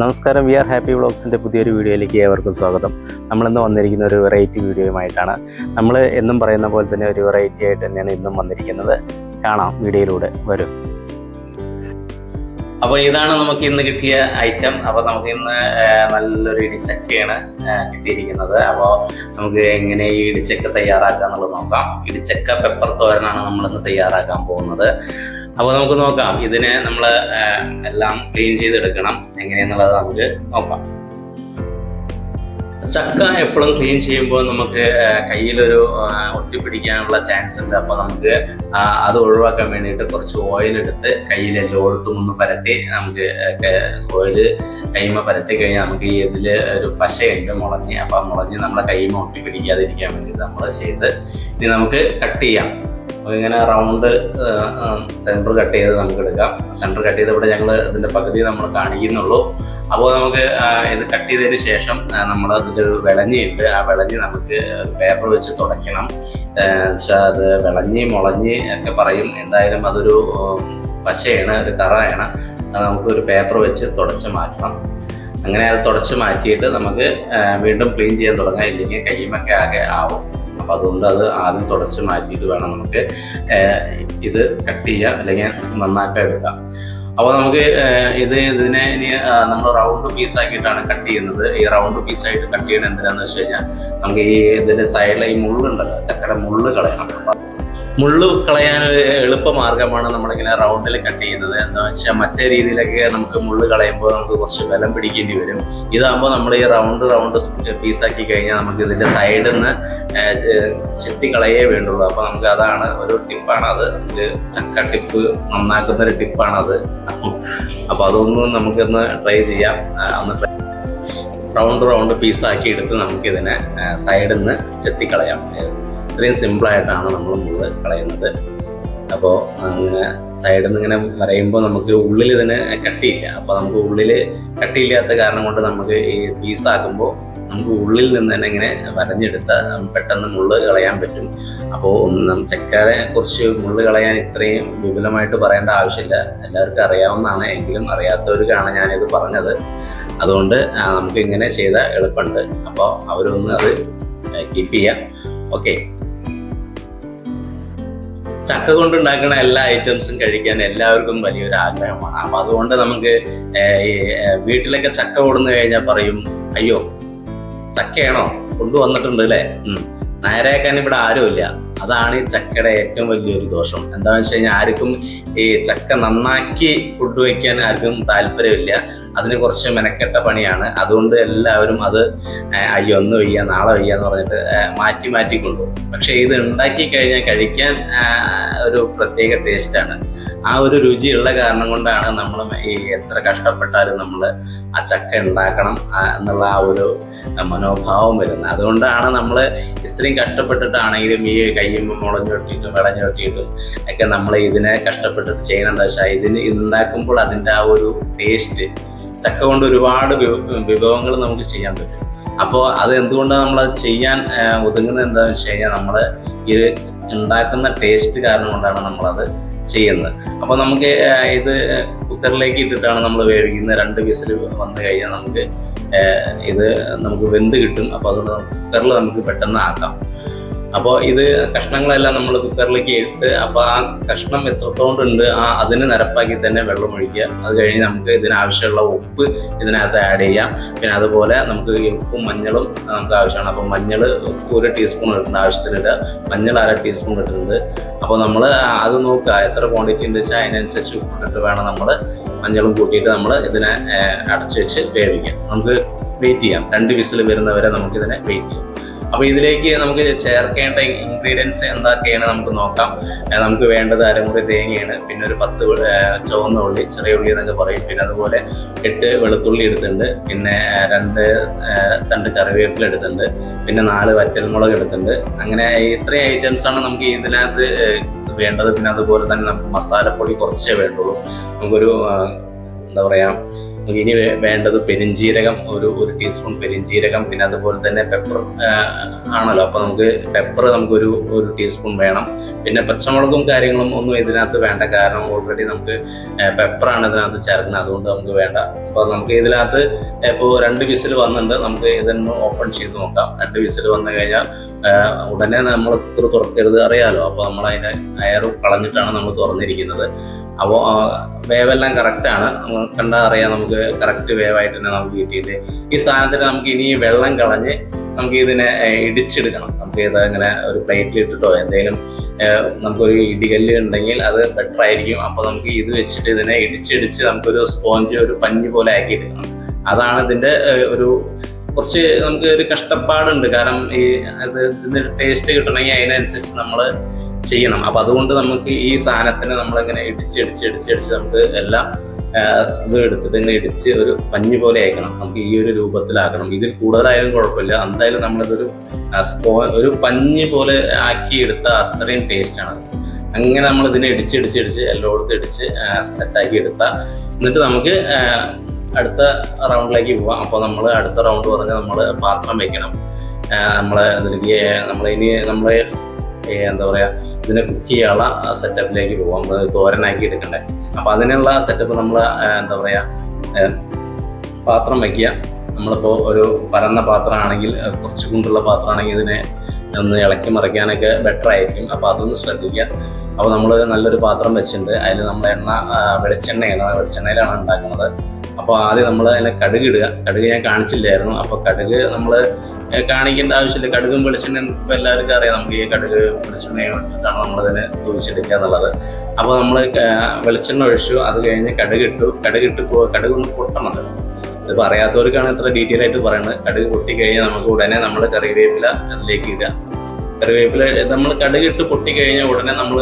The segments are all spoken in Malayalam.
നമസ്കാരം. വി ആർ ഹാപ്പി വ്ളോഗ്സിന്റെ പുതിയൊരു വീഡിയോയിലേക്ക് ഏവർക്കും സ്വാഗതം. നമ്മളിന്ന് വന്നിരിക്കുന്ന ഒരു വെറൈറ്റി വീഡിയോയുമായിട്ടാണ്. നമ്മൾ എന്നും പറയുന്ന പോലെ തന്നെ ഒരു വെറൈറ്റി ആയിട്ട് തന്നെയാണ് ഇന്നും വന്നിരിക്കുന്നത്. കാണാം വീഡിയോയിലൂടെ വരും. അപ്പോൾ ഇതാണ് നമുക്ക് ഇന്ന് കിട്ടിയ ഐറ്റം അപ്പോൾ നമുക്ക് ഇന്ന് നല്ലൊരു ഇടിച്ചക്കയാണ് കിട്ടിയിരിക്കുന്നത്. അപ്പോൾ നമുക്ക് എങ്ങനെ ഈ ഇടിച്ചക്ക തയ്യാറാക്കുക എന്നുള്ളത് നോക്കാം. ഇടിച്ചക്ക പെപ്പർ തോരനാണ് നമ്മളിന്ന് തയ്യാറാക്കാൻ പോകുന്നത്. അപ്പോൾ നമുക്ക് നോക്കാം. ഇതിനെ നമ്മൾ എല്ലാം ക്ലീൻ ചെയ്തെടുക്കണം. എങ്ങനെയെന്നുള്ളത് നമുക്ക് നോക്കാം. ചക്ക എപ്പോഴും ക്ലീൻ ചെയ്യുമ്പോൾ നമുക്ക് കയ്യിലൊരു ഒട്ടിപ്പിടിക്കാനുള്ള ചാൻസ് ഉണ്ട്. അപ്പോൾ നമുക്ക് അത് ഒഴിവാക്കാൻ വേണ്ടിയിട്ട് കുറച്ച് ഓയിൽ എടുത്ത് കയ്യിൽ എല്ലായിടത്തും ഒന്ന് പരട്ടി നമുക്ക് ഓയിൽ കൈമ പരട്ടി കഴിഞ്ഞാൽ നമുക്ക് ഇതിൽ ഒരു പശയുണ്ട് മുളഞ്ഞ്. അപ്പോൾ മുളഞ്ഞ് നമ്മുടെ കൈമ ഒട്ടിപ്പിടിക്കാതിരിക്കാൻ വേണ്ടിയിട്ട് നമ്മൾ ചെയ്ത് ഇനി നമുക്ക് കട്ട് ചെയ്യാം. ഇങ്ങനെ റൗണ്ട് സെന്റർ കട്ട് ചെയ്ത് നമുക്ക് എടുക്കാം. സെന്റർ കട്ട് ചെയ്ത് ഇവിടെ ഞങ്ങൾ ഇതിന്റെ പകുതി നമ്മൾ കാണിക്കുന്നുള്ളൂ. അപ്പോൾ നമുക്ക് ഇത് കട്ട് ചെയ്തതിന് ശേഷം നമ്മൾ അതിലൊരു വിളഞ്ഞിട്ട് ആ വിളഞ്ഞി നമുക്ക് പേപ്പർ വെച്ച് തുടയ്ക്കണം. വെച്ചാൽ അത് വിളഞ്ഞി മുളഞ്ഞി ഒക്കെ പറയും. എന്തായാലും അതൊരു പശയാണ് ഒരു കറയാണ് അത് നമുക്ക് ഒരു പേപ്പർ വെച്ച് തുടച്ച് മാറ്റണം. അങ്ങനെ അത് തുടച്ച് മാറ്റിയിട്ട് നമുക്ക് വീണ്ടും ക്ലീൻ ചെയ്യാൻ തുടങ്ങാം. ഇല്ലെങ്കിൽ കയ്യുമൊക്കെ ആകെ ആവും. അപ്പം അതുകൊണ്ട് അത് ആദ്യം തുടച്ച് മാറ്റിയിട്ട് വേണം നമുക്ക് ഇത് കട്ട് ചെയ്യുക അല്ലെങ്കിൽ നന്നാക്കാൻ എടുക്കാം. അപ്പോൾ നമുക്ക് ഇത് ഇതിനെ ഇനി നമ്മൾ റൗണ്ട് പീസ് ആക്കിയിട്ടാണ് കട്ട് ചെയ്യുന്നത്. ഈ റൗണ്ട് പീസായിട്ട് കട്ട് ചെയ്യണത് എന്തിനാന്ന് വെച്ച് കഴിഞ്ഞാൽ നമുക്ക് ഈ ഇതിന്റെ സൈഡിലെ ഈ മുള്ളുണ്ടല്ലോ ചക്കയുടെ മുള്ള് കളയണം. മുള്ള് കളയാൻ എളുപ്പ മാർഗമാണ് നമ്മളിങ്ങനെ റൗണ്ടിൽ കട്ട് ചെയ്യുന്നത്. എന്താ വെച്ചാൽ മറ്റേ രീതിയിലൊക്കെ നമുക്ക് മുള്ള് കളയുമ്പോൾ നമുക്ക് കുറച്ച് ബലം പിടിക്കേണ്ടി വരും. ഇതാകുമ്പോൾ നമ്മൾ ഈ റൗണ്ട് റൗണ്ട് പീസ് ആക്കി കഴിഞ്ഞാൽ നമുക്ക് ഇതിന്റെ സൈഡിൽ നിന്ന് ചെത്തി കളയേ വേണ്ടുള്ളൂ. അപ്പോൾ നമുക്ക് അതാണ് ഒരു ടിപ്പാണ് അത് ചക്ക ടിപ്പ് നന്നാക്കുന്ന ഒരു ടിപ്പാണത് അപ്പോൾ അതൊന്നും നമുക്കൊന്ന് ട്രൈ ചെയ്യാം. ഒന്ന് try റൗണ്ട് റൗണ്ട് പീസാക്കി എടുത്ത് നമുക്കിതിനെ സൈഡിൽ നിന്ന് ചെത്തിക്കളയാം ഇത്രയും സിമ്പിളായിട്ടാണ് നമ്മൾ മുള്ള് കളയുന്നത്. അപ്പോൾ അങ്ങനെ സൈഡിൽ നിന്ന് ഇങ്ങനെ വരയുമ്പോൾ നമുക്ക് ഉള്ളിൽ ഇതിന് കട്ടിയില്ല. അപ്പോൾ നമുക്ക് ഉള്ളിൽ കട്ടിയില്ലാത്ത കാരണം കൊണ്ട് നമുക്ക് ഈ പീസാക്കുമ്പോൾ നമുക്ക് ഉള്ളിൽ നിന്ന് തന്നെ ഇങ്ങനെ വരഞ്ഞെടുത്ത പെട്ടെന്ന് മുള്ള് കളയാൻ പറ്റും. അപ്പോൾ ചക്കരെ കുറിച്ച് മുള്ള് കളയാൻ ഇത്രയും വിപുലമായിട്ട് പറയേണ്ട ആവശ്യമില്ല. എല്ലാവർക്കും അറിയാവുന്നതാണ്. എങ്കിലും അറിയാത്തവർക്കാണ് ഞാനിത് പറഞ്ഞത്. അതുകൊണ്ട് നമുക്ക് ഇങ്ങനെ ചെയ്താൽ എളുപ്പമുണ്ട്. അപ്പോൾ അവരൊന്ന് അത് കീപ്പ് ചെയ്യാം. ഓക്കെ ചക്ക കൊണ്ടുണ്ടാക്കുന്ന എല്ലാ ഐറ്റംസും കഴിക്കാൻ എല്ലാവർക്കും വലിയൊരു ആഗ്രഹമാണ്. അപ്പൊ അതുകൊണ്ട് നമുക്ക് വീട്ടിലൊക്കെ ചക്ക കൊടുന്നു കഴിഞ്ഞാൽ പറയും അയ്യോ ചക്കയാണോ? കൊണ്ടുവന്നിട്ടുണ്ട് അല്ലേ? നേരേക്കാൻ ഇവിടെ ആരുമില്ല. അതാണ് ഈ ചക്കയുടെ ഏറ്റവും വലിയൊരു ദോഷം. എന്താണെന്ന് വെച്ച് കഴിഞ്ഞാൽ ആർക്കും ഈ ചക്ക നന്നാക്കി ഫുഡ് വയ്ക്കാൻ ആർക്കും താല്പര്യമില്ല. അതിന് കുറച്ച് മെനക്കെട്ട പണിയാണ്. അതുകൊണ്ട് എല്ലാവരും അത് അയ്യോ ഒന്ന് വയ്യ നാളെ വയ്യ എന്ന് പറഞ്ഞിട്ട് മാറ്റി മാറ്റി കൊണ്ടുപോകും. പക്ഷെ ഇത് ഉണ്ടാക്കി കഴിഞ്ഞാൽ കഴിക്കാൻ ഒരു പ്രത്യേക ടേസ്റ്റാണ് ആ ഒരു രുചിയുള്ള കാരണം കൊണ്ടാണ് നമ്മൾ ഈ എത്ര കഷ്ടപ്പെട്ടാലും നമ്മൾ ആ ചക്ക ഉണ്ടാക്കണം എന്നുള്ള ആ ഒരു മനോഭാവം വരുന്നത്. അതുകൊണ്ടാണ് നമ്മൾ ഇത്രയും കഷ്ടപ്പെട്ടിട്ടാണെങ്കിലും ഈ കയ്യുമ്പോൾ മുളഞ്ഞു വെട്ടിയിട്ടും വിളഞ്ഞു വെട്ടിയിട്ടും ഒക്കെ നമ്മൾ ഇതിനെ കഷ്ടപ്പെട്ടിട്ട് ചെയ്യണം. എന്താ വെച്ചാൽ ഇതിന് ഉണ്ടാക്കുമ്പോൾ അതിന്റെ ആ ഒരു ടേസ്റ്റ് ചക്ക കൊണ്ട് ഒരുപാട് വിഭവങ്ങൾ നമുക്ക് ചെയ്യാൻ പറ്റും. അപ്പോൾ അത് എന്തുകൊണ്ടാണ് നമ്മളത് ചെയ്യാൻ ഒതുങ്ങുന്നത് എന്താണെന്ന് വെച്ച് കഴിഞ്ഞാൽ നമ്മൾ ഇത് ഉണ്ടാക്കുന്ന ടേസ്റ്റ് കാരണം കൊണ്ടാണ് നമ്മളത് ചെയ്യുന്നത്. അപ്പോൾ നമുക്ക് ഇത് കുക്കറിലേക്ക് ഇട്ടിട്ടാണ് നമ്മൾ വേവിക്കുന്നത്. രണ്ട് വിസിൽ വന്നു കഴിഞ്ഞാൽ നമുക്ക് ഇത് നമുക്ക് വെന്ത് കിട്ടും. അപ്പോൾ അതുകൊണ്ട് കുക്കറിൽ നമുക്ക് പെട്ടെന്ന് ആക്കാം. അപ്പോൾ ഇത് കഷ്ണങ്ങളെല്ലാം നമ്മൾ കുക്കറിലേക്ക് ഇട്ട് അപ്പോൾ ആ കഷ്ണം എത്രത്തോണ്ട് ഉണ്ട് ആ അതിന് നിരപ്പാക്കി തന്നെ വെള്ളം ഒഴിക്കുക. അത് കഴിഞ്ഞ് നമുക്ക് ഇതിനാവശ്യമുള്ള ഉപ്പ് ഇതിനകത്ത് ആഡ് ചെയ്യാം. പിന്നെ അതുപോലെ നമുക്ക് ഉപ്പും മഞ്ഞളും നമുക്ക് ആവശ്യമാണ്. അപ്പോൾ മഞ്ഞൾ ഉപ്പ് ഒരു ടീസ്പൂൺ ഇട്ടുണ്ട് ആവശ്യത്തിനിടുക മഞ്ഞൾ അര ടീസ്പൂൺ ഇട്ടിട്ടുണ്ട്. അപ്പോൾ നമ്മൾ അത് നോക്കുക എത്ര ക്വാണ്ടിറ്റി ഉണ്ട് വെച്ചാൽ അതിനനുസരിച്ച് ഉപ്പിട്ടിട്ട് വേണം നമ്മൾ മഞ്ഞളും കൂട്ടിയിട്ട് നമ്മൾ ഇതിനെ അടച്ച് വെച്ച് വേവിക്കാം. നമുക്ക് വെയിറ്റ് ചെയ്യാം. രണ്ട് വിസിൽ വരുന്നവരെ നമുക്കിതിനെ വെയിറ്റ് ചെയ്യാം. അപ്പോൾ ഇതിലേക്ക് നമുക്ക് ചേർക്കേണ്ട ഇൻഗ്രീഡിയൻസ് എന്തൊക്കെയാണ് നമുക്ക് നോക്കാം. നമുക്ക് വേണ്ടത് അരമുറി തേങ്ങയാണ് പിന്നെ ഒരു പത്ത് ചുവന്ന ഉള്ളി ചെറിയ ഉള്ളി എന്നൊക്കെ പറയും. പിന്നെ അതുപോലെ എട്ട് വെളുത്തുള്ളി എടുത്തിട്ടുണ്ട് പിന്നെ രണ്ട് രണ്ട് കറിവേപ്പില എടുത്തിട്ടുണ്ട് പിന്നെ നാല് വറ്റൽമുളക് എടുത്തിട്ടുണ്ട്. അങ്ങനെ ഇത്രയും ഐറ്റംസ് ആണ് നമുക്ക് ഇതിനകത്ത് വേണ്ടത്. പിന്നെ അതുപോലെ തന്നെ നമുക്ക് മസാലപ്പൊടി കുറച്ചേ വേണ്ടുള്ളൂ. നമുക്കൊരു എന്താ പറയാ ഇനി വേണ്ടത് പെരിഞ്ജീരകം ഒരു ഒരു ടീസ്പൂൺ പെരിഞ്ജീരകം പിന്നെ അതുപോലെ തന്നെ പെപ്പർ ആണല്ലോ. അപ്പോൾ നമുക്ക് പെപ്പർ നമുക്കൊരു ഒരു ടീസ്പൂൺ വേണം. പിന്നെ പച്ചമുളകും കാര്യങ്ങളും ഒന്നും ഇതിനകത്ത് വേണ്ട. കാരണം ഓൾറെഡി നമുക്ക് പെപ്പറാണ് ഇതിനകത്ത് ചേർക്കുന്നത്. അതുകൊണ്ട് നമുക്ക് വേണ്ട. അപ്പോൾ നമുക്ക് ഇതിനകത്ത് ഇപ്പോൾ രണ്ട് വിസിൽ വന്നിട്ടുണ്ട്. നമുക്ക് ഇതൊന്ന് ഓപ്പൺ ചെയ്ത് നോക്കാം. രണ്ട് വിസിൽ വന്നു കഴിഞ്ഞാൽ ഉടനെ നമ്മൾ കുക്കർ തുറക്കരുത് അറിയാലോ. അപ്പോൾ നമ്മൾ അതിന്റെ അയർ കളഞ്ഞിട്ടാണ് നമ്മൾ തുറന്നിരിക്കുന്നത്. അപ്പോൾ വേവെല്ലാം കറക്റ്റാണ് കണ്ടാൽ അറിയാം നമുക്ക് കറക്റ്റ് വേവായിട്ട് തന്നെ നമുക്ക് കിട്ടിയിട്ട് ഈ സാധനത്തിന് നമുക്ക് ഇനി വെള്ളം കളഞ്ഞ് നമുക്ക് ഇതിനെ ഇടിച്ചെടുക്കണം. നമുക്ക് ഇത് അങ്ങനെ ഒരു പ്ലേറ്റിൽ ഇട്ടിട്ടോ എന്തെങ്കിലും നമുക്കൊരു ഇടികല്ല് ഉണ്ടെങ്കിൽ അത് ബെറ്റർ ആയിരിക്കും. അപ്പോൾ നമുക്ക് ഇത് വെച്ചിട്ട് ഇതിനെ ഇടിച്ചിടിച്ച് നമുക്കൊരു സ്പോഞ്ച് ഒരു പഞ്ഞ് പോലെ ആക്കി എടുക്കണം അതാണ് ഇതിന്റെ ഒരു കുറച്ച് നമുക്ക് ഒരു കഷ്ടപ്പാടുണ്ട്. കാരണം ഈ അത് ഇതിന് ടേസ്റ്റ് കിട്ടണമെങ്കിൽ അതിനനുസരിച്ച് നമ്മൾ ചെയ്യണം. അപ്പൊ അതുകൊണ്ട് നമുക്ക് ഈ സാധനത്തിന് നമ്മളിങ്ങനെ ഇടിച്ച് ഇടിച്ച് ഇടിച്ച് ഇടിച്ച് നമുക്ക് എല്ലാം എടുത്ത് എടുത്തിട്ട് ഇങ്ങനെ ഇടിച്ച് ഒരു പഞ്ഞി പോലെ അയക്കണം നമുക്ക് ഈ ഒരു രൂപത്തിലാക്കണം. ഇതിൽ കൂടുതലായാലും കുഴപ്പമില്ല. എന്തായാലും നമ്മളിതൊരു സ്പോ ഒരു പഞ്ഞി പോലെ ആക്കി എടുത്ത അത്രയും ടേസ്റ്റ് ആണ്. അങ്ങനെ നമ്മൾ ഇതിനെ ഇടിച്ച് എല്ലായിടത്തും ഇടിച്ച് സെറ്റാക്കി എടുത്താൽ എന്നിട്ട് നമുക്ക് അടുത്ത റൗണ്ടിലേക്ക് പോവാം. അപ്പോൾ നമ്മൾ അടുത്ത റൗണ്ട് പറഞ്ഞ് നമ്മൾ പാത്രം വെക്കണം. നമ്മളെ നമ്മൾ ഇനി നമ്മൾ എന്താ പറയുക ഇതിനെ കുക്ക് ചെയ്യാനുള്ള സെറ്റപ്പിലേക്ക് പോകും നമ്മൾ തോരനാക്കി എടുക്കണ്ടേ. അപ്പോൾ അതിനുള്ള സെറ്റപ്പ് നമ്മൾ എന്താ പറയുക പാത്രം വയ്ക്കുക നമ്മളിപ്പോൾ ഒരു പരന്ന പാത്രമാണെങ്കിൽ കുറച്ച് കൊണ്ടുള്ള പാത്രമാണെങ്കിൽ ഇതിനെ ഒന്ന് ഇളക്കി മറിക്കാനൊക്കെ ബെറ്റർ ആയിരിക്കും. അപ്പോൾ അതൊന്ന് ശ്രദ്ധിക്കുക. അപ്പോൾ നമ്മൾ നല്ലൊരു പാത്രം വെച്ചിട്ടുണ്ട്. അതിൽ നമ്മൾ എണ്ണ വെളിച്ചെണ്ണയാണ് വെളിച്ചെണ്ണയിലാണ് ഉണ്ടാക്കുന്നത്. അപ്പോൾ ആദ്യം നമ്മൾ അതിനെ കടുക് ഇടുക കടുക് ഞാൻ കാണിച്ചില്ലായിരുന്നു. അപ്പോൾ കടുക് നമ്മൾ കാണിക്കേണ്ട ആവശ്യമില്ല. കടുകും വെളിച്ചെണ്ണ ഇപ്പോൾ എല്ലാവർക്കും അറിയാം. നമുക്ക് ഈ കടുക് വെളിച്ചെണ്ണയാണ് ഇട്ടിട്ടാണ് നമ്മളതിനെ തുളിച്ചെടുക്കുക എന്നുള്ളത്. അപ്പോൾ നമ്മൾ വെളിച്ചെണ്ണ ഒഴിച്ചു. അത് കഴിഞ്ഞ് കടുക് ഇട്ടു. കടുക് ഇട്ട് പോ കടുക് ഒന്ന് പൊട്ടണത്. ഇതിപ്പോൾ അറിയാത്തവർക്കാണ് ഇത്ര ഡീറ്റെയിൽ ആയിട്ട് പറയുന്നത് കടുക് പൊട്ടിക്കഴിഞ്ഞാൽ നമുക്ക് ഉടനെ നമ്മൾ കറിവേപ്പില അതിലേക്ക് ഇടുക. കറിവേപ്പില നമ്മൾ കടുക് ഇട്ട് പൊട്ടി കഴിഞ്ഞ ഉടനെ നമ്മൾ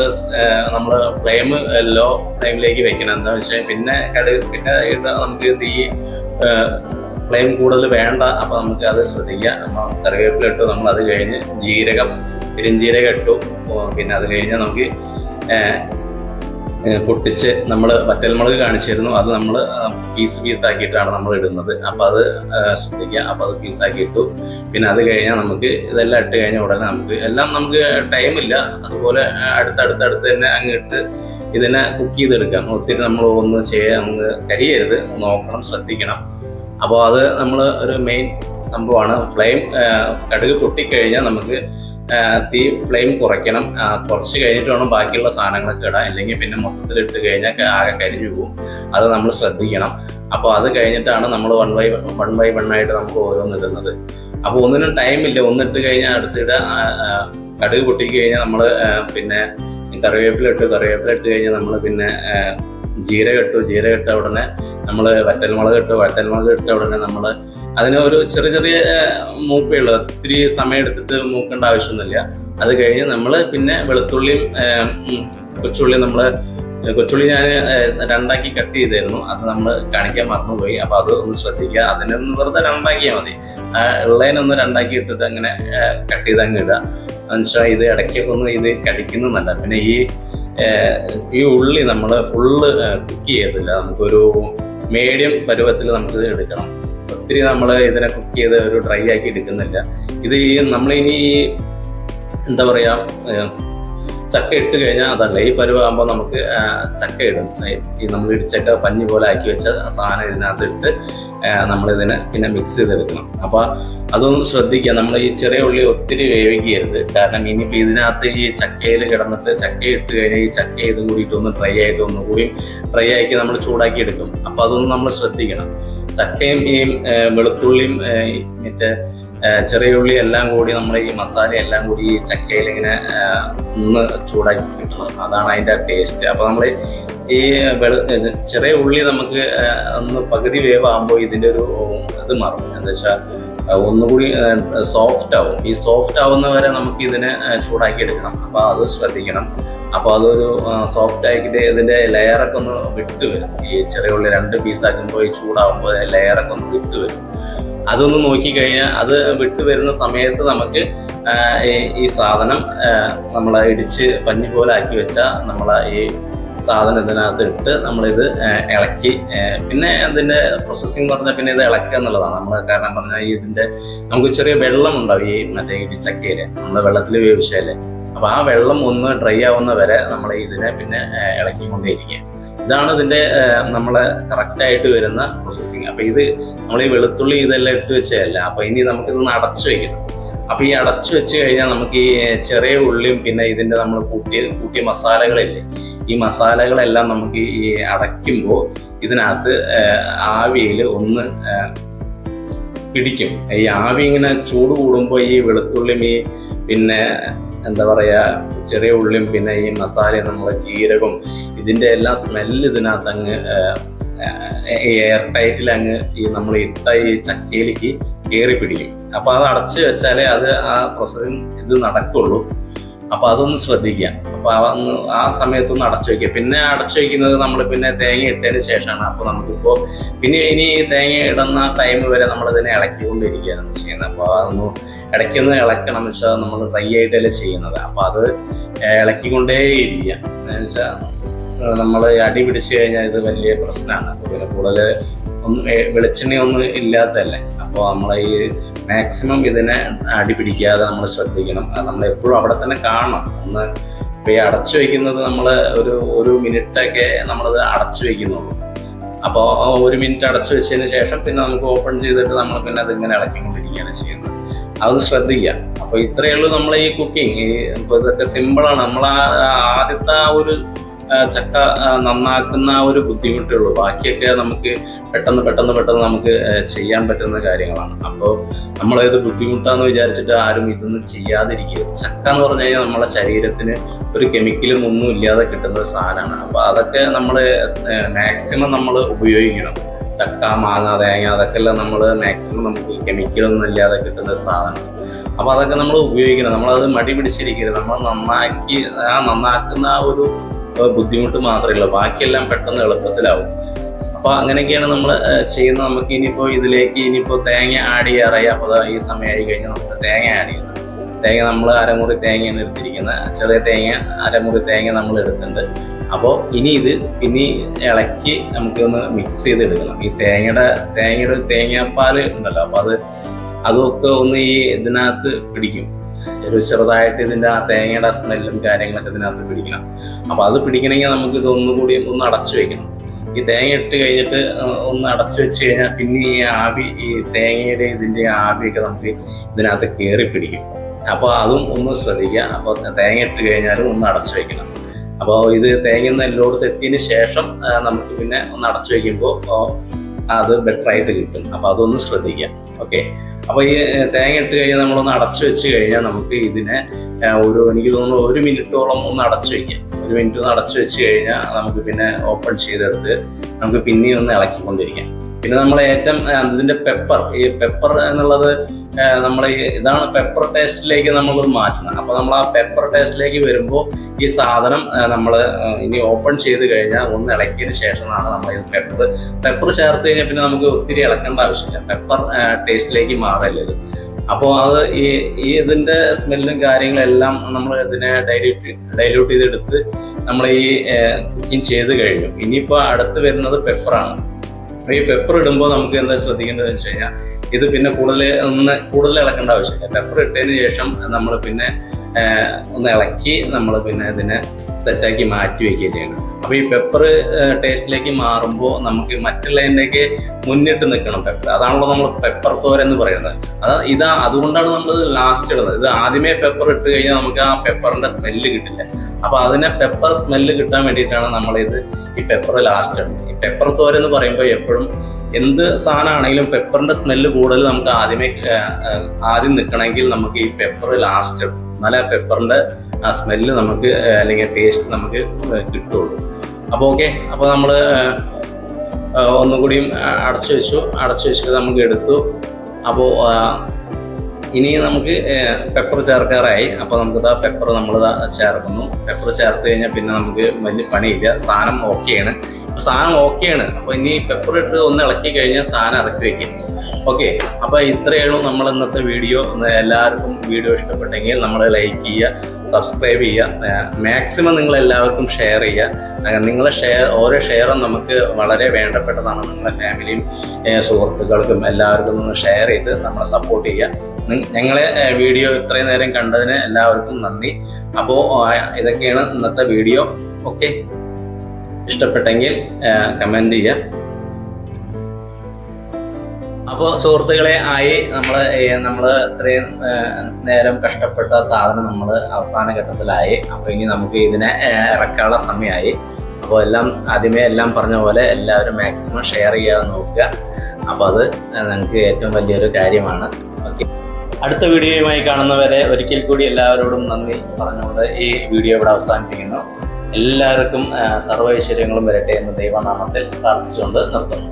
നമ്മൾ ഫ്ലെയിം ലോ ഫ്ലെയിമിലേക്ക് വെക്കണം. എന്താ വെച്ചാൽ പിന്നെ കടുക് പിന്നെ ഇട്ട് നമുക്ക് തീ ഫ്ലെയിം കൂടുതൽ വേണ്ട. അപ്പോൾ നമുക്ക് അത് ശ്രദ്ധിക്കാം. നമ്മൾ കറിവേപ്പില ഇട്ടു നമ്മൾ അത് കഴിഞ്ഞ് ജീരകം പെരുംജീരകം ഇട്ടു. പിന്നെ അത് കഴിഞ്ഞ് നമുക്ക് പൊട്ടിച്ച് നമ്മൾ വറ്റൽമുളക് കാണിച്ചിരുന്നു. അത് നമ്മൾ പീസ് പീസ് ആക്കിയിട്ടാണ് നമ്മൾ ഇടുന്നത്. അപ്പോൾ അത് ശ്രദ്ധിക്കുക അപ്പോൾ അത് പീസാക്കി ഇട്ടു. പിന്നെ അത് കഴിഞ്ഞാൽ നമുക്ക് ഇതെല്ലാം ഇട്ട് കഴിഞ്ഞ ഉടനെ നമുക്ക് എല്ലാം നമുക്ക് ടൈമില്ല അതുപോലെ അടുത്തടുത്തടുത്ത് തന്നെ അങ്ങ് ഇട്ട് ഇതിനെ കുക്ക് ചെയ്തെടുക്കാം. ഒത്തിരി നമ്മൾ ഒന്ന് ചെയ്യാൻ നമുക്ക് കരിയരുത്. നോക്കണം ശ്രദ്ധിക്കണം. അപ്പോൾ അത് നമ്മൾ ഒരു മെയിൻ സംഭവമാണ് ഫ്ലെയിം കടുക് പൊട്ടിക്കഴിഞ്ഞാൽ നമുക്ക് തീ ഫ്ലെയിം കുറയ്ക്കണം. കുറച്ച് കഴിഞ്ഞിട്ട് വേണം ബാക്കിയുള്ള സാധനങ്ങളൊക്കെ ഇടാൻ. അല്ലെങ്കിൽ പിന്നെ മൊത്തത്തിൽ ഇട്ട് കഴിഞ്ഞാൽ ആകെ കരിഞ്ഞു പോകും. അത് നമ്മൾ ശ്രദ്ധിക്കണം. അപ്പോൾ അത് കഴിഞ്ഞിട്ടാണ് നമ്മൾ one by one by one ആയിട്ട് നമുക്ക് ഓരോന്ന് ഇടുന്നത്. അപ്പോൾ ഒന്നിനും ടൈമില്ല ഒന്നിട്ട് കഴിഞ്ഞാൽ അടുത്തിടെ കടുക് പൊട്ടിക്കഴിഞ്ഞാൽ നമ്മൾ പിന്നെ കറിവേപ്പില ഇട്ട് കറിവേപ്പില ഇട്ട് കഴിഞ്ഞാൽ നമ്മൾ പിന്നെ ജീരകം ഇട്ടു ജീരകം ഇട്ട ഉടനെ നമ്മൾ വറ്റൽമുളക് ഇട്ടു വറ്റൽമുളക് ഇട്ട ഉടനെ നമ്മൾ അതിന് ഒരു ചെറിയ ചെറിയ മൂപ്പേ ഉള്ളൂ. ഒത്തിരി സമയം എടുത്തിട്ട് മൂക്കേണ്ട ആവശ്യമൊന്നുമില്ല. അത് കഴിഞ്ഞ് നമ്മൾ പിന്നെ വെളുത്തുള്ളിയും കൊച്ചുള്ളിയും കൊച്ചുള്ളി നമ്മൾ കൊച്ചുള്ളി ഞാൻ രണ്ടാക്കി കട്ട് ചെയ്തായിരുന്നു. അത് നമ്മൾ കാണിക്കാൻ മറന്നുപോയി. അപ്പോൾ അത് ഒന്ന് ശ്രദ്ധിക്കുക. അതിനൊന്ന് വെറുതെ രണ്ടാക്കിയാൽ മതി. ഉള്ളതിനൊന്ന് രണ്ടാക്കി ഇട്ടിട്ട് അങ്ങനെ കട്ട് ചെയ്ത് അങ്ങ് ഇടുക. എന്നുവെച്ചാൽ ഇത് ഇടയ്ക്കൊക്കെ ഒന്ന് ഇത് കടിക്കുന്നതല്ല. പിന്നെ ഈ ഈ ഉള്ളി നമ്മൾ ഫുള്ള് കുക്ക് ചെയ്യത്തില്ല. നമുക്കൊരു മീഡിയം പരുവത്തിൽ നമുക്കിത് എടുക്കണം. ഒത്തിരി നമ്മൾ ഇതിനെ കുക്ക് ചെയ്ത് ഒരു ഡ്രൈ ആക്കി എടുക്കുന്നില്ല. ഇത് ഈ നമ്മളിനി എന്താ പറയാ ഏഹ്, ചക്ക ഇട്ട് കഴിഞ്ഞാൽ അതല്ല. ഈ പരുവാകുമ്പോൾ നമുക്ക് ചക്ക ഇടും. ഈ നമ്മൾ ഇടിച്ചക്ക പഞ്ഞി പോലെ ആക്കി വെച്ച സാധനം ഇതിനകത്ത് ഇട്ട് നമ്മളിതിനെ പിന്നെ മിക്സ് ചെയ്തെടുക്കണം. അപ്പോൾ അതൊന്നും ശ്രദ്ധിക്കുക. നമ്മൾ ഈ ചെറിയ ഉള്ളി ഒത്തിരി വേവിക്കരുത്. കാരണം ഇനിയിപ്പോൾ ഇതിനകത്ത് ഈ ചക്കയിൽ കിടന്നിട്ട് ചക്ക ഇട്ട് കഴിഞ്ഞാൽ ഈ ചക്ക ഇതും കൂടിയിട്ട് ഒന്ന് ഡ്രൈ ആയിട്ട് ഒന്നുകൂടി ഡ്രൈ ആക്കി നമ്മൾ ചൂടാക്കി എടുക്കും. അപ്പോൾ അതൊന്നും നമ്മൾ ശ്രദ്ധിക്കണം. ചക്കയും ഈ വെളുത്തുള്ളിയും മറ്റേ ചെറിയ ഉള്ളി എല്ലാം കൂടി നമ്മൾ ഈ മസാല എല്ലാം കൂടി ഈ ചക്കയിൽ ഇങ്ങനെ ഒന്ന് ചൂടാക്കി കിട്ടണം. അതാണ് അതിന്റെ ടേസ്റ്റ് അപ്പോൾ നമ്മൾ ഈ വെളു ചെറിയ ഉള്ളി നമുക്ക് ഒന്ന് പകുതി വേവാകുമ്പോൾ ഇതിന്റെ ഒരു ഇത് മാറും. എന്താ വെച്ചാൽ ഒന്നുകൂടി സോഫ്റ്റ് ആവും. ഈ സോഫ്റ്റ് ആവുന്ന വരെ നമുക്ക് ഇതിനെ ചൂടാക്കി എടുക്കണം അപ്പോൾ അത് ശ്രദ്ധിക്കണം. അപ്പോൾ അതൊരു സോഫ്റ്റ് ആക്കിയിട്ട് ഇതിന്റെ ലെയറൊക്കെ ഒന്ന് വിട്ട് വരും. ഈ ചെറിയ ഉള്ളി രണ്ട് പീസാക്കുമ്പോൾ ഈ ചൂടാവുമ്പോൾ ലെയറൊക്കെ ഒന്ന് വിട്ട് വരും. അതൊന്ന് നോക്കിക്കഴിഞ്ഞാൽ അത് വിട്ട് വരുന്ന സമയത്ത് നമുക്ക് ഈ- സാധനം നമ്മൾ ഇടിച്ച് പഞ്ഞി പോലെ ആക്കി വെച്ചാൽ നമ്മളെ ഈ സാധനം ഇതിനകത്ത് ഇട്ട് നമ്മളിത് ഇളക്കി പിന്നെ അതിന്റെ പ്രോസസ്സിങ് പറഞ്ഞാൽ പിന്നെ ഇത് ഇളക്കുക എന്നുള്ളതാണ്. നമ്മൾ കാരണം പറഞ്ഞാൽ ഈ ഇതിന്റെ നമുക്ക് ചെറിയ വെള്ളം ഉണ്ടാവും ഈ മറ്റേ ഇടിച്ചക്കയിൽ നമ്മൾ വെള്ളത്തിൽ വേവിച്ചാൽ. അപ്പോൾ ആ വെള്ളം ഒന്ന് ഡ്രൈ ആവുന്ന വരെ നമ്മൾ ഇതിനെ പിന്നെ ഇളക്കി ഇളക്കിക്കൊണ്ടേയിരിക്കുക. ഇതാണ് ഇതിന്റെ നമ്മളെ കറക്റ്റായിട്ട് വരുന്ന പ്രോസസ്സിങ് അപ്പോൾ ഇത് നമ്മൾ ഈ വെളുത്തുള്ളി ഇതെല്ലാം ഇട്ട് വെച്ചതല്ല. അപ്പോൾ ഇനി നമുക്ക് ഇതൊന്ന് അടച്ചു വയ്ക്കണം അപ്പോൾ ഈ അടച്ചു വെച്ച് കഴിഞ്ഞാൽ നമുക്ക് ഈ ചെറിയ ഉള്ളിയും പിന്നെ ഇതിന്റെ നമ്മൾ കൂട്ടിയ കൂട്ടിയ മസാലകളില്ലേ ഈ മസാലകളെല്ലാം നമുക്ക് ഈ അടയ്ക്കുമ്പോൾ ഇതിനകത്ത് ആവിയിൽ ഒന്ന് പിടിക്കും. ഈ ആവി ഇങ്ങനെ ചൂട് കൂടുമ്പോൾ ഈ വെളുത്തുള്ളിയും ഈ പിന്നെ എന്താ പറയുക ചെറിയ ഉള്ളിയും പിന്നെ ഈ മസാലയും നമ്മളെ ജീരകം ഇതിന്റെ എല്ലാം സ്മെല്ല് ഇതിനകത്ത് അങ്ങ് എയർ ടൈറ്റിൽ അങ്ങ് ഈ നമ്മൾ ഇട്ട ഈ ചക്കയിലേക്ക് കയറി പിടിക്കും അപ്പോൾ അത് അടച്ചു വെച്ചാലേ അത് ആ പ്രോസസ്സിങ് ഇത് നടക്കുള്ളൂ. അപ്പൊ അതൊന്ന് ശ്രദ്ധിക്കുക. അപ്പൊ അതൊന്ന് ആ സമയത്തൊന്ന് അടച്ചു വെക്കുക. പിന്നെ അടച്ചു വെക്കുന്നത് നമ്മൾ പിന്നെ തേങ്ങ ഇട്ടതിന് ശേഷമാണ്. അപ്പൊ നമുക്കിപ്പോ പിന്നെ ഇനി തേങ്ങ ഇടുന്ന ടൈം വരെ നമ്മൾ ഇതിനെ ഇളക്കിക്കൊണ്ടിരിക്കുകയാണ് ചെയ്യുന്നത്. അപ്പോൾ അതൊന്ന് ഇടയ്ക്കൊന്ന് ഇളക്കണം എന്ന് വെച്ചാൽ നമ്മൾ ഡ്രൈ ആയിട്ടല്ലേ ചെയ്യുന്നത്. അപ്പൊ അത് ഇളക്കിക്കൊണ്ടേ ഇരിക്കുക എന്ന് വെച്ചാൽ നമ്മൾ അടി പിടിച്ചു കഴിഞ്ഞാൽ ഇത് വലിയ പ്രശ്നമാണ്. അപ്പോൾ പിന്നെ കൂടുതൽ ഒന്നും വെളിച്ചെണ്ണയൊന്നും വെളിച്ചെണ്ണ ഒന്നും ഇല്ലാത്തതല്ലേ. അപ്പോൾ നമ്മൾ ഈ മാക്സിമം ഇതിനെ അടിപിടിക്കാതെ നമ്മൾ ശ്രദ്ധിക്കണം. നമ്മൾ എപ്പോഴും അവിടെ തന്നെ കാണണം. ഒന്ന് ഇപ്പം ഈ അടച്ചു വയ്ക്കുന്നത് നമ്മൾ ഒരു ഒരു മിനിറ്റൊക്കെ നമ്മളത് അടച്ചു വയ്ക്കുന്നുള്ളൂ അപ്പോൾ ഒരു മിനിറ്റ് അടച്ചു വെച്ചതിന് ശേഷം പിന്നെ നമുക്ക് ഓപ്പൺ ചെയ്തിട്ട് നമ്മൾ പിന്നെ അതിങ്ങനെ ഇളക്കിക്കൊണ്ടിരിക്കുകയാണ് ചെയ്യുന്നത്. അത് ശ്രദ്ധിക്കുക. അപ്പോൾ ഇത്രയേ ഉള്ളൂ നമ്മൾ ഈ കുക്കിംഗ് ഈ ഇപ്പോൾ ഇതൊക്കെ സിമ്പിളാണ് നമ്മൾ ആദ്യത്തെ ആ ഒരു ആ, ചക്ക നന്നാക്കുന്ന ഒരു ബുദ്ധിമുട്ടേ ഉള്ളൂ. ബാക്കിയൊക്കെ നമുക്ക് പെട്ടെന്ന് പെട്ടെന്ന് പെട്ടെന്ന് നമുക്ക് ചെയ്യാൻ പറ്റുന്ന കാര്യങ്ങളാണ്. അപ്പോൾ നമ്മളേത് ബുദ്ധിമുട്ടാന്ന് വിചാരിച്ചിട്ട് ആരും ഇതൊന്നും ചെയ്യാതിരിക്കുക. ചക്ക എന്ന് പറഞ്ഞു കഴിഞ്ഞാൽ നമ്മളെ ശരീരത്തിന് ഒരു കെമിക്കലും ഒന്നും ഇല്ലാതെ കിട്ടുന്ന ഒരു സാധനമാണ്. അപ്പോൾ അതൊക്കെ നമ്മൾ മാക്സിമം നമ്മൾ ഉപയോഗിക്കണം. ചക്ക മാങ്ങ തേങ്ങ അതൊക്കെ എല്ലാം നമ്മൾ മാക്സിമം നമുക്ക് കെമിക്കലൊന്നും ഇല്ലാതെ കിട്ടുന്ന സാധനം. അപ്പോൾ അതൊക്കെ നമ്മൾ ഉപയോഗിക്കണം. നമ്മളത് മടി പിടിച്ചിരിക്കരുത്. നമ്മൾ നന്നാക്കി ആ നന്നാക്കുന്ന ആ ഒരു ബുദ്ധിമുട്ട് മാത്രമേ ഉള്ളൂ. ബാക്കിയെല്ലാം പെട്ടെന്ന് എളുപ്പത്തിലാവും. അപ്പോൾ അങ്ങനെയൊക്കെയാണ് നമ്മൾ ചെയ്യുന്നത്. നമുക്ക് ഇനിയിപ്പോൾ ഇതിലേക്ക് ഇനിയിപ്പോൾ തേങ്ങ ആഡ് ചെയ്യാറായി. അപ്പോൾ ഈ സമയമായി കഴിഞ്ഞാൽ നമുക്ക് തേങ്ങ ആഡ് ചെയ്യുന്നത് തേങ്ങ നമ്മൾ അരമുറി തേങ്ങയാണ് എടുത്തിരിക്കുന്നത് ചെറിയ തേങ്ങ അരമുറി തേങ്ങ നമ്മൾ എടുക്കുന്നുണ്ട് അപ്പോൾ ഇനി ഇത് ഇനി ഇളക്കി നമുക്കൊന്ന് മിക്സ് ചെയ്ത് എടുക്കണം ഈ തേങ്ങയുടെ തേങ്ങയുടെ തേങ്ങാപ്പാൽ ഉണ്ടല്ലോ. അപ്പോൾ അത് അതൊക്കെ ഒന്ന് ഈ ഇതിനകത്ത് പിടിക്കും. ഒരു ചെറുതായിട്ട് ഇതിന്റെ ആ തേങ്ങയുടെ സ്മെല്ലും കാര്യങ്ങളൊക്കെ ഇതിനകത്ത് പിടിക്കണം. അപ്പോൾ അത് പിടിക്കണമെങ്കിൽ നമുക്ക് ഇത് ഒന്നുകൂടി ഒന്ന് അടച്ചു വെക്കണം. ഈ തേങ്ങ ഇട്ട് കഴിഞ്ഞിട്ട് ഒന്ന് അടച്ചു വെച്ച് കഴിഞ്ഞാൽ പിന്നെ ഈ ആവി ഈ തേങ്ങയുടെ ഇതിന്റെ ആവിയൊക്കെ നമുക്ക് ഇതിനകത്ത് കയറി പിടിക്കും. അപ്പോൾ അതും ഒന്ന് ശ്രദ്ധിക്കുക. അപ്പോൾ തേങ്ങ ഇട്ട് കഴിഞ്ഞാലും ഒന്ന് അടച്ചു വെക്കണം. അപ്പോൾ ഇത് തേങ്ങ എല്ലായിടത്തും എത്തിയതിന് ശേഷം നമുക്ക് പിന്നെ ഒന്ന് അടച്ചു വെക്കുമ്പോൾ അത് ബെറ്റർ ആയിട്ട് കിട്ടും. അപ്പോൾ അതൊന്ന് ശ്രദ്ധിക്കുക ഓക്കെ അപ്പോൾ ഈ തേങ്ങ ഇട്ട് കഴിഞ്ഞാൽ നമ്മളൊന്ന് അടച്ചു വെച്ച് കഴിഞ്ഞാൽ നമുക്ക് ഇതിനെ ഒരു എനിക്ക് തോന്നുന്നു ഒരു മിനിറ്റോളം ഒന്ന് അടച്ചു വെക്കാം. ഒരു മിനിറ്റ് ഒന്ന് അടച്ചു വെച്ച് കഴിഞ്ഞാൽ നമുക്ക് പിന്നെ ഓപ്പൺ ചെയ്തെടുത്ത് നമുക്ക് പിന്നെയും ഒന്ന് ഇളക്കിക്കൊണ്ടിരിക്കാം. പിന്നെ നമ്മൾ ഏറ്റവും ഇതിന്റെ പെപ്പർ ഈ പെപ്പർ എന്നുള്ളത് നമ്മൾ ഇതാണ് പെപ്പർ ടേസ്റ്റിലേക്ക് നമ്മൾ മാറ്റണം അപ്പോൾ നമ്മൾ ആ പെപ്പർ ടേസ്റ്റിലേക്ക് വരുമ്പോൾ ഈ സാധനം നമ്മൾ ഇനി ഓപ്പൺ ചെയ്ത് കഴിഞ്ഞാൽ ഒന്ന് ഇളക്കിയതിന് ശേഷമാണ് നമ്മൾ ഈ പെപ്പർ പെപ്പർ ചേർത്ത് കഴിഞ്ഞാൽ പിന്നെ നമുക്ക് ഒത്തിരി ഇളക്കേണ്ട ആവശ്യമില്ല. പെപ്പർ ടേസ്റ്റിലേക്ക് മാറല്ലേ ഇത്. അപ്പോൾ അത് ഈ ഈ ഇതിന്റെ സ്മെല്ലും കാര്യങ്ങളെല്ലാം നമ്മൾ ഇതിനെ ഡൈല്യൂട്ട് ഡൈല്യൂട്ട് ചെയ്തെടുത്ത് നമ്മൾ ഈ കുക്കിംഗ് ചെയ്ത് കഴിഞ്ഞു. ഇനിയിപ്പോൾ അടുത്ത് വരുന്നത് പെപ്പറാണ് ഈ പെപ്പർ ഇടുമ്പോൾ നമുക്ക് എന്താ ശ്രദ്ധിക്കേണ്ടത് വെച്ച് കഴിഞ്ഞാൽ ഇത് പിന്നെ കൂടുതൽ ഒന്ന് കൂടുതൽ ഇളക്കേണ്ട ആവശ്യമില്ല. പെപ്പർ ഇട്ടതിന് ശേഷം നമ്മൾ പിന്നെ ഒന്ന് ഇളക്കി നമ്മൾ പിന്നെ ഇതിനെ സെറ്റാക്കി മാറ്റി വയ്ക്കുകയും ചെയ്യണം. അപ്പോൾ ഈ പെപ്പർ ടേസ്റ്റിലേക്ക് മാറുമ്പോൾ നമുക്ക് മറ്റുള്ളതിന്റെയൊക്കെ മുന്നിട്ട് നിൽക്കണം പെപ്പർ അതാണല്ലോ നമ്മൾ പെപ്പർ തോര എന്ന് പറയുന്നത്. അത് ഇതാ അതുകൊണ്ടാണ് നമ്മൾ ലാസ്റ്റ് ഇടുന്നത്. ഇത് ആദ്യമേ പെപ്പർ ഇട്ട് കഴിഞ്ഞാൽ നമുക്ക് ആ പെപ്പറിന്റെ സ്മെല്ല് കിട്ടില്ല. അപ്പോൾ അതിനെ പെപ്പർ സ്മെല്ല് കിട്ടാൻ വേണ്ടിയിട്ടാണ് നമ്മളിത് ഈ പെപ്പർ ലാസ്റ്റ് ഇടുന്നത്. ഈ പെപ്പർ തോര എന്ന് പറയുമ്പോൾ എപ്പോഴും എന്ത് സാധനമാണെങ്കിലും പെപ്പറിന്റെ സ്മെല്ല് കൂടുതൽ നമുക്ക് ആദ്യമേ ആദ്യം നിൽക്കണമെങ്കിൽ നമുക്ക് ഈ പെപ്പർ ലാസ്റ്റ് ഇടും. എന്നാലേ ആ പെപ്പറിന്റെ ആ സ്മെല്ല് നമുക്ക് അല്ലെങ്കിൽ ടേസ്റ്റ് നമുക്ക് കിട്ടുള്ളൂ. അപ്പോൾ ഓക്കെ അപ്പോൾ നമ്മൾ ഒന്നുകൂടിയും അടച്ചു വെച്ചു. അടച്ചു വെച്ചിട്ട് നമുക്ക് എടുത്തു. അപ്പോൾ ഇനി നമുക്ക് പെപ്പർ ചേർക്കാറായി. അപ്പോൾ നമുക്കിതാ പെപ്പർ നമ്മൾ ചേർക്കുന്നു. പെപ്പർ ചേർത്ത് കഴിഞ്ഞാൽ പിന്നെ നമുക്ക് വലിയ പണിയില്ല. സാധനം ഓക്കെയാണ് അപ്പോൾ സാധനം ഓക്കെയാണ് അപ്പോൾ ഇനി പെപ്പർ ഇട്ട് ഒന്ന് ഇളക്കി കഴിഞ്ഞാൽ സാധനം ഇറക്കി വെക്കും. ഓക്കെ അപ്പോൾ ഇത്രയാണ് നമ്മൾ ഇന്നത്തെ വീഡിയോ എല്ലാവർക്കും വീഡിയോ ഇഷ്ടപ്പെട്ടെങ്കിൽ നമ്മൾ ലൈക്ക് ചെയ്യുക സബ്സ്ക്രൈബ് ചെയ്യുക. മാക്സിമം നിങ്ങൾ എല്ലാവർക്കും ഷെയർ ചെയ്യുക. നിങ്ങളെ ഷെയർ ഓരോ ഷെയറും നമുക്ക് വളരെ വേണ്ടപ്പെട്ടതാണ്. നിങ്ങളുടെ ഫാമിലിയും സുഹൃത്തുക്കൾക്കും എല്ലാവർക്കും ഷെയർ ചെയ്ത് നമ്മളെ സപ്പോർട്ട് ചെയ്യുക. ഞങ്ങളെ വീഡിയോ ഇത്രയും നേരം കണ്ടതിന് എല്ലാവർക്കും നന്ദി. അപ്പോൾ ഇതൊക്കെയാണ് ഇന്നത്തെ വീഡിയോ. ഓക്കെ? ഇഷ്ടപ്പെട്ടെങ്കിൽ കമന്റ് ചെയ്യുക അപ്പോൾ സുഹൃത്തുക്കളെ ആയി നമ്മൾ നമ്മൾ ഇത്രയും നേരം കഷ്ടപ്പെട്ട സാധനം നമ്മൾ അവസാന ഘട്ടത്തിലായി. അപ്പോൾ ഇനി നമുക്ക് ഇതിനെ ഇറക്കാനുള്ള സമയമായി. അപ്പോൾ എല്ലാം ആദ്യമേ എല്ലാം പറഞ്ഞ പോലെ എല്ലാവരും മാക്സിമം ഷെയർ ചെയ്യാൻ നോക്കുക. അപ്പോൾ അത് നിങ്ങൾക്ക് ഏറ്റവും വലിയൊരു കാര്യമാണ്. ഓക്കെ? അടുത്ത വീഡിയോയുമായി കാണുന്നവരെ ഒരിക്കൽ കൂടി എല്ലാവരോടും നന്ദി പറഞ്ഞുകൊണ്ട് ഈ വീഡിയോ ഇവിടെ അവസാനിപ്പിക്കുന്നു. എല്ലാവർക്കും സർവ ഐശ്വര്യങ്ങളും വരട്ടെ എന്ന് ദൈവനാമത്തിൽ പ്രാർത്ഥിച്ചുകൊണ്ട് നിർത്തുന്നു.